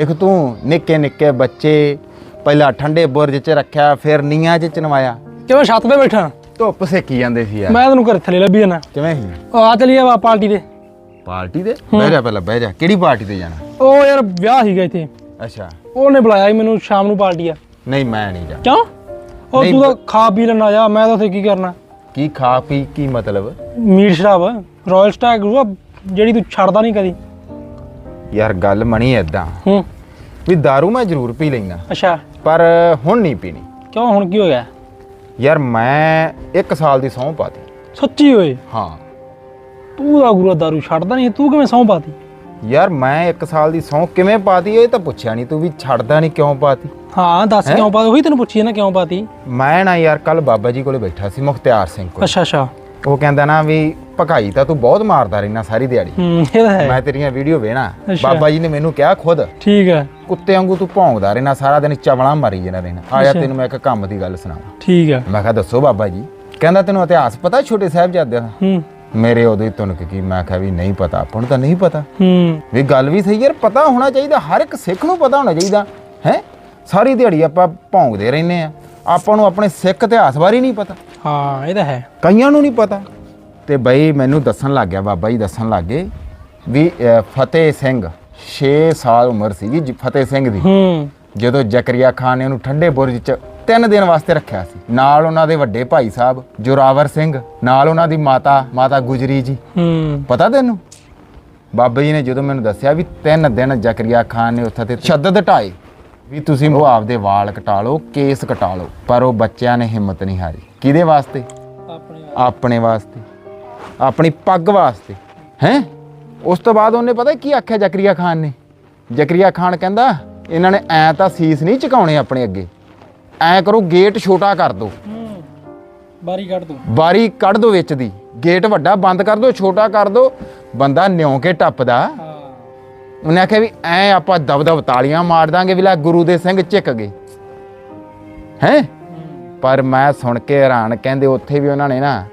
ਇੱਕ ਤੂੰ ਨਿੱਕੇ ਨਿੱਕੇ ਬੱਚੇ ਪਹਿਲਾਂ ਠੰਡੇ ਬੁਰਜ 'ਚ ਰੱਖਿਆ ਫਿਰ ਨੀਆਂ 'ਚ ਚਨਵਾਇਆ ਕਿਵੇਂ ਛੱਤ ਤੇ ਬੈਠਾ? ਧੁੱਪ ਸੇਕੀ ਜਾਂਦੇ ਸੀ ਯਾਰ। ਮੈਂ ਤੈਨੂੰ ਘਰ ਥੱਲੇ ਲੱਭੀ ਜਾਣਾ ਕਿਵੇਂ ਸੀ? ਉਹ ਆ ਚਲੀਏ ਵਾ ਪਾਰਟੀ ਤੇ। ਪਾਰਟੀ ਤੇ? ਬਹਿ ਜਾ ਪਹਿਲਾਂ ਬਹਿ ਜਾ। ਕਿਹੜੀ ਪਾਰਟੀ ਤੇ ਜਾਣਾ? ਉਹ ਯਾਰ ਵਿਆਹ ਸੀਗਾ ਇੱਥੇ। ਅੱਛਾ। ਉਹਨੇ ਬੁਲਾਇਆ ਸੀ ਮੈਨੂੰ ਸ਼ਾਮ ਨੂੰ ਪਾਰਟੀ ਆ। ਨਹੀਂ ਮੈਂ ਨਹੀਂ ਜਾ। ਕਿਉਂ? ਉਹ ਨਹੀਂ, ਤੂੰ ਤਾਂ ਖਾ ਪੀ ਲੈਣਾ ਜਾ ਮੈਂ ਤਾਂ ਉੱਥੇ ਕੀ ਕਰਨਾ? ਕੀ ਖਾ ਪੀ ਕੀ ਮਤਲਬ? ਮੀਟ ਸ਼ਰਾਬ ਰਾਇਲ ਸਟੈਗ ਜਿਹੜੀ ਤੂੰ ਛੱਡਦਾ ਨਹੀਂ ਕਦੀ। ਯਾਰ ਗੱਲ ਮਣੀ ਐਦਾਂ ਹੂੰ। ਵੀ दारू ਮੈਂ ਜ਼ਰੂਰ ਪੀ ਲੈਣਾ ਅੱਛਾ। ਪਰ ਹੁਣ ਨਹੀਂ ਪੀਣੀ। ਕਿਉਂ? ਹੁਣ ਕੀ ਹੋ ਗਿਆ? ਯਾਰ ਮੈਂ 1 ਸਾਲ ਦੀ ਸਹੁੰ ਪਾਤੀ। ਸੱਚੀ ਓਏ? ਹਾਂ। ਤੂੰ ਦਾ ਗੁਰੂ ਦਾਰੂ ਛੱਡਦਾ ਨਹੀਂ ਤੂੰ ਕਿਵੇਂ ਸੌਂ ਪਾਤੀ? ਯਾਰ ਮੈਂ 1 ਸਾਲ ਦੀ ਸਹੁੰ ਕਿਵੇਂ ਪਾਤੀ ਇਹ ਤਾਂ ਪੁੱਛਿਆ ਨਹੀਂ। ਤੂੰ ਵੀ ਛੱਡਦਾ ਨਹੀਂ ਕਿਉਂ ਪਾਤੀ? ਹਾਂ ਦੱਸ? ਕਿਉਂ ਪਾਤੀ? ਉਹੀ ਤੈਨੂੰ ਪੁੱਛੀ ਨਾ ਕਿਉਂ ਪਾਤੀ? ਮੈਂ ਨਾ ਯਾਰ ਕੱਲ ਬਾਬਾ ਜੀ ਕੋਲੇ ਬੈਠਾ ਸੀ ਮੁਖਤਿਆਰ ਸਿੰਘ ਕੋਲ। ਅੱਛਾ ਅੱਛਾ। ਉਹ ਕਹਿੰਦਾ ਨਾ ਵੀ ਭਕਾਈ ਤਾਂ ਤੂੰ ਬਹੁਤ ਮਾਰਦਾ ਰਹਿਣਾ ਸਾਰੀ ਦਿਹਾੜੀ। ਹੂੰ ਇਹ ਤਾਂ ਹੈ। ਮੈਂ ਤੇਰੀਆਂ ਵੀਡੀਓ ਵੇਣਾ ਅੱਛਾ। ਬਾਬਾ ਜੀ ਨੇ ਮੈਨੂੰ ਕਿਹਾ ਖੁਦ ਠੀਕ ਹੈ। ਕੁੱਤੇ ਵਾਂਗੂ ਤੂੰ ਭੌਂਕਦਾ ਰਹਿਣਾ ਸਾਰਾ ਦਿਨ ਚਵਲਾਂ ਮਾਰੀ ਜਾਣਾ ਰਹਿਣਾ ਆਇਆ। ਤੈਨੂੰ ਮੈਂ ਇੱਕ ਕੰਮ ਦੀ ਗੱਲ ਸੁਣਾਵਾਂ। ਠੀਕ ਹੈ। ਮੈਂ ਕਿਹਾ ਦੱਸੋ ਬਾਬਾ ਜੀ। ਕਹਿੰਦਾ ਤੈਨੂੰ ਇਤਿਹਾਸ ਪਤਾ ਛੋਟੇ ਸਾਹਿਬਜ਼ਾਦਿਆਂ ਦਾ? ਹੂੰ। ਮੇਰੇ ਉਦੋਂ ਹੀ ਤੁਨਕ ਕੀ ਮੈਂ ਕਿਹਾ ਵੀ ਨਹੀਂ ਪਤਾ ਆਪਾਂ ਨੂੰ ਤਾਂ ਨਹੀਂ ਪਤਾ। ਹੂੰ। ਵੀ ਗੱਲ ਵੀ ਸਹੀ ਯਾਰ ਪਤਾ ਹੋਣਾ ਚਾਹੀਦਾ ਹਰ ਇੱਕ ਸਿੱਖ ਨੂੰ ਪਤਾ ਹੋਣਾ ਚਾਹੀਦਾ ਹੈ? ਸਾਰੀ ਦਿਹਾੜੀ ਆਪਾਂ ਭੌਂਕਦੇ ਰਹਿੰਦੇ ਆ। ਆਪਾਂ ਨੂੰ ਆਪਣੇ ਸਿੱਖ ਇਤਿਹਾਸ ਬਾਰੇ ਨਹੀਂ ਪਤਾ। ਹਾਂ ਇਹ ਤਾਂ ਹੈ। ਕਈਆਂ ਨੂੰ ਨਹੀਂ ਪਤਾ। ਤੇ ਬਈ ਮੈਨੂੰ ਦੱਸਣ ਲੱਗ ਗਿਆ ਬਾਬਾ ਜੀ ਦੱਸਣ ਲੱਗ ਗਏ ਵੀ ਅਹ, ਫਤਿਹ ਸਿੰਘ 6 ਸਾਲ ਉਮਰ ਸੀਗੀ ਜੀ ਫਤਿਹ ਸਿੰਘ ਦੀ। ਹੂੰ। ਜਦੋਂ ਜ਼ਕਰੀਆ ਖਾਨ ਨੇ ਉਹਨੂੰ ਠੰਡੇ ਬੁਰਜ 'ਚ ਤਿੰਨ ਦਿਨ ਵਾਸਤੇ ਰੱਖਿਆ ਸੀ। ਨਾਲ ਉਹਨਾਂ ਦੇ ਵੱਡੇ ਭਾਈ ਸਾਹਿਬ ਜੋਰਾਵਰ ਸਿੰਘ ਨਾਲ ਉਹਨਾਂ ਦੀ ਮਾਤਾ ਮਾਤਾ ਗੁਜਰੀ ਜੀ। ਹੂੰ। ਪਤਾ ਤੈਨੂੰ? ਬਾਬਾ ਜੀ ਨੇ ਜਦੋਂ ਮੈਨੂੰ ਦੱਸਿਆ ਵੀ ਤਿੰਨ ਦਿਨ ਜ਼ਕਰੀਆ ਖਾਨ ਨੇ ਉੱਥੇ ਤੇ ਤਸ਼ੱਦਦ ਢਾਏ ਵੀ ਤੁਸੀਂ ਉਹ ਆਪਦੇ ਵਾਲ ਕਟਾ ਲਓ ਕੇਸ ਕਟਾ ਲਓ ਪਰ ਉਹ ਬੱਚਿਆਂ ਨੇ ਹਿੰਮਤ ਨਹੀਂ ਹਾਰੀ। ਕਿਹਦੇ ਵਾਸਤੇ? ਆਪਣੇ ਆਪਣੇ ਵਾਸਤੇ। ਆਪਣੀ ਪੱਗ ਵਾਸਤੇ। ਹੈ? ਉਸ ਤੋਂ ਬਾਅਦ ਉਹਨੇ ਪਤਾ ਕੀ ਆਖਿਆ ਜ਼ਕਰੀਆ ਖਾਨ ਨੇ? ਜ਼ਕਰੀਆ ਖਾਨ ਕਹਿੰਦਾ ਇਹਨਾਂ ਨੇ ਐ ਤਾਂ ਸੀਸ ਨਹੀਂ ਝੁਕਾਉਣੇ ਆਪਣੇ ਅੱਗੇ। ਐ ਕਰੋ ਗੇਟ ਛੋਟਾ ਕਰ ਦਿਓ। ਬਾਰੀ ਕੱਢ ਦੋ ਬਾਰੀ ਕੱਢ ਦਿਓ ਵਿੱਚ ਦੀ। ਗੇਟ ਵੱਡਾ ਬੰਦ ਕਰ ਦਿਓ ਛੋਟਾ ਕਰ ਦਿਓ। ਬੰਦਾ ਨਿਉ ਕੇ ਟੱਪਦਾ। ਉਹਨੇ ਆਖਿਆ ਵੀ ਐ ਆਪਾਂ ਦਬ ਦਬ ਤਾਲੀਆਂ ਮਾਰ ਦਾਂਗੇ ਵੀ ਲੈ ਗੁਰੂ ਦੇ ਸਿੰਘ ਝਿੱਕ ਗਏ। ਹੈ। ਪਰ ਮੈਂ ਸੁਣ ਕੇ ਹੈਰਾਨ ਕਹਿੰਦੇ ਉੱਥੇ ਵੀ ਉਹਨਾਂ ਨੇ ਨਾ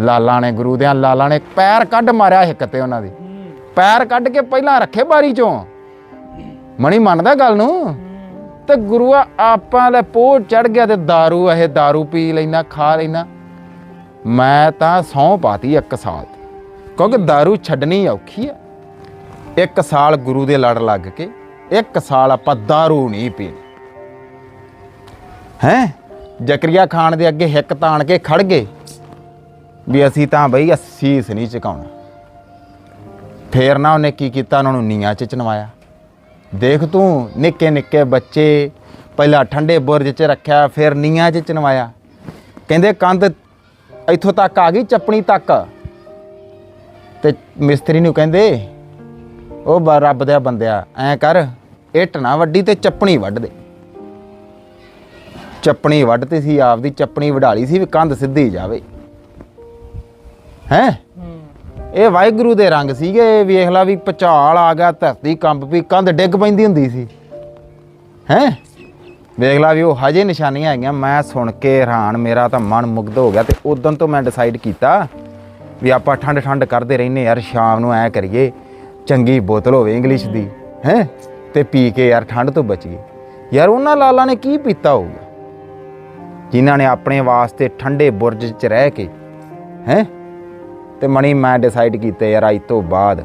ਲਾਲਾ ਨੇ ਗੁਰੂ ਦੇ ਲਾਲਾ ਨੇ ਪੈਰ ਕੱਢ ਮਾਰਿਆ ਹਿੱਕ ਤੇ ਉਹਨਾਂ ਦੇ ਪੈਰ ਕੱਢ ਕੇ ਪਹਿਲਾਂ ਰੱਖੇ ਬਾਰੀ ਚੋਂ ਮਣੀ ਮੰਨਦਾ ਗੱਲ ਨੂੰ ਤੇ ਗੁਰੂਆ ਆਪਾਂ ਲੈ ਪੋਹ ਚੜ ਗਿਆ ਤੇ दारू ਇਹ दारू ਪੀ ਲੈਣਾ ਖਾ ਲੈਣਾ ਮੈਂ ਤਾਂ ਸਹੁੰ ਪਾਤੀ ਇੱਕ ਸਾਲ ਦੀ ਕਿਉਂਕਿ दारू ਛੱਡਣੀ ਔਖੀ ਆ ਇੱਕ ਸਾਲ ਗੁਰੂ ਦੇ ਲੜ ਲੱਗ ਕੇ ਇੱਕ ਸਾਲ ਆਪਾਂ दारू ਨਹੀਂ ਪੀਣੀ ਹੈ ਜ਼ਕਰੀਆ ਖਾਨ ਦੇ ਅੱਗੇ ਹਿੱਕ ਤਾਣ ਕੇ ਖੜ ਗਏ ਵੀ ਅਸੀਂ ਤਾਂ ਬਈ ਅਸੀਸ ਨਹੀਂ ਝੁਕਾਉਣਾ। ਫੇਰ ਨਾ ਉਹਨੇ ਕੀ ਕੀਤਾ, ਉਹਨਾਂ ਨੂੰ ਨੀਆਂ 'ਚ ਚਨਵਾਇਆ ਦੇਖ ਤੂੰ, ਨਿੱਕੇ ਨਿੱਕੇ ਬੱਚੇ ਪਹਿਲਾਂ ਠੰਡੇ ਬੁਰਜ 'ਚ ਰੱਖਿਆ, ਫਿਰ ਨੀਆਂ 'ਚ ਚਨਵਾਇਆ ਕਹਿੰਦੇ ਕੰਧ ਇੱਥੋਂ ਤੱਕ ਆ ਗਈ, ਚੱਪਣੀ ਤੱਕ। ਤੇ ਮਿਸਤਰੀ ਨੂੰ ਕਹਿੰਦੇ, ਉਹ ਰੱਬ ਦੇ ਬੰਦਿਆ, ਐ ਕਰ, ਇੱਟ ਨਾ ਵੱਡੀ ਤੇ ਚੱਪਣੀ ਵੱਢ ਦੇ। ਚੱਪਣੀ ਵੱਢਤੀ ਸੀ, ਆਪਦੀ ਚੱਪਣੀ ਵਢਾਲੀ ਸੀ ਵੀ ਕੰਧ ਸਿੱਧੀ ਜਾਵੇ। ਹੈ? ਇਹ ਵਾਹਿਗੁਰੂ ਦੇ ਰੰਗ ਸੀਗੇ ਵੇਖ ਲਾ ਵੀ ਪਚਾਲ ਆ ਗਿਆ, ਧਰਤੀ ਕੰਬ ਵੀ ਕੰਧ ਡਿੱਗ ਪੈਂਦੀ ਹੁੰਦੀ ਸੀ। ਹੈ? ਵੇਖ ਲਾ ਵੀ ਉਹ ਹਜੇ ਨਿਸ਼ਾਨੀਆਂ ਹੈਗੀਆਂ, ਮੈਂ ਸੁਣ ਕੇ ਹੈਰਾਨ, ਮੇਰਾ ਤਾਂ ਮਨ ਮੁਗਧ ਹੋ ਗਿਆ ਤੇ ਉਦੋਂ ਤੋਂ ਮੈਂ ਡਿਸਾਈਡ ਕੀਤਾ ਵੀ ਆਪਾਂ ਠੰਡ ਠੰਡ ਕਰਦੇ ਰਹਿੰਨੇ ਯਾਰ, ਸ਼ਾਮ ਨੂੰ ਐ ਕਰੀਏ, ਚੰਗੀ ਬੋਤਲ ਹੋਵੇ ਇੰਗਲਿਸ਼ ਦੀ, ਹੈ? ਤੇ ਪੀ ਕੇ ਯਾਰ ਠੰਡ ਤੋਂ ਬਚੀਏ। ਯਾਰ ਉਹਨਾਂ ਲਾਲਾਂ ਨੇ ਕੀ ਪੀਤਾ ਹੋਊਗਾ? ਜਿਨ੍ਹਾਂ ਨੇ ਆਪਣੇ ਵਾਸਤੇ ਠੰਡੇ ਬੁਰਜ 'ਚ ਰਹਿ ਕੇ, ਹੈ? ਤੇ ਮਣੀ ਮੈਂ ਡਿਸਾਈਡ ਕੀਤਾ ਯਾਰ ਅੱਜ ਤੋਂ ਬਾਅਦ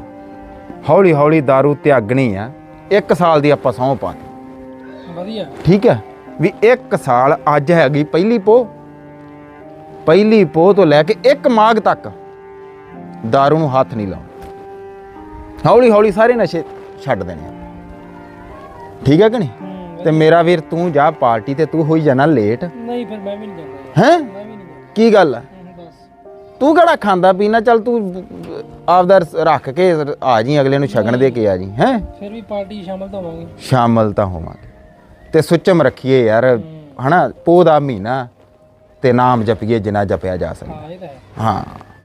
ਹੌਲੀ ਹੌਲੀ दारू ਤਿਆਗਣੀ ਆ ਇੱਕ ਸਾਲ ਦੀ ਆਪਾਂ ਸਹੁੰ ਪਾ ਦਿੱਤੀ। ਵਧੀਆ ਠੀਕ ਹੈ ਵੀ ਇੱਕ ਸਾਲ ਅੱਜ ਹੈਗੀ ਪਹਿਲੀ ਪੋ ਪਹਿਲੀ ਪੋ ਤੋਂ ਲੈ ਕੇ ਇੱਕ ਮਾਘ ਤੱਕ दारू ਨੂੰ ਹੱਥ ਨਹੀਂ ਲਾਉਣਾ ਹੌਲੀ ਹੌਲੀ ਸਾਰੇ ਨਸ਼ੇ ਛੱਡ ਦੇਣੇ ਆ ਠੀਕ ਹੈ ਕਿ ਨਹੀਂ ਹੂੰ ਤੇ ਮੇਰਾ ਵੀਰ ਤੂੰ ਜਾ ਪਾਰਟੀ ਤੇ ਤੂੰ ਹੋਈ ਜਾਣਾ ਲੇਟ ਨਹੀਂ ਫਿਰ ਮੈਂ ਵੀ ਨਹੀਂ ਜਾਂਦਾ ਹੈ ਮੈਂ ਵੀ ਨਹੀਂ ਜਾਂਦਾ ਕੀ ਗੱਲ ਹੈ ਹੂੰ, ਬਸ ਤੂੰ ਕਿਹੜਾ ਖਾਂਦਾ ਪੀਣਾ? ਚੱਲ ਤੂੰ ਆਪਦਾ ਰੱਖ ਕੇ ਆ ਜੀ ਅਗਲੇ ਨੂੰ ਛਕਣ ਦੇ ਕੇ ਆ ਜੀ ਹੈ? ਫਿਰ ਵੀ ਪਾਰਟੀ ਸ਼ਾਮਲ ਤਾਂ ਹੋਵਾਂਗੇ। ਸ਼ਾਮਲ ਤਾਂ ਹੋਵਾਂਗੇ। ਤੇ ਸੁੱਚਮ ਰੱਖੀਏ ਯਾਰ ਹਨਾ? ਪੋਹ ਦਾ ਮਹੀਨਾ ਤੇ ਨਾਮ ਜਪੀਏ ਜਿੰਨਾ ਜਪਿਆ ਜਾ ਸਕੇ। ਹਾਂ ਇਹ ਤਾਂ ਹੈ। ਹਾਂ।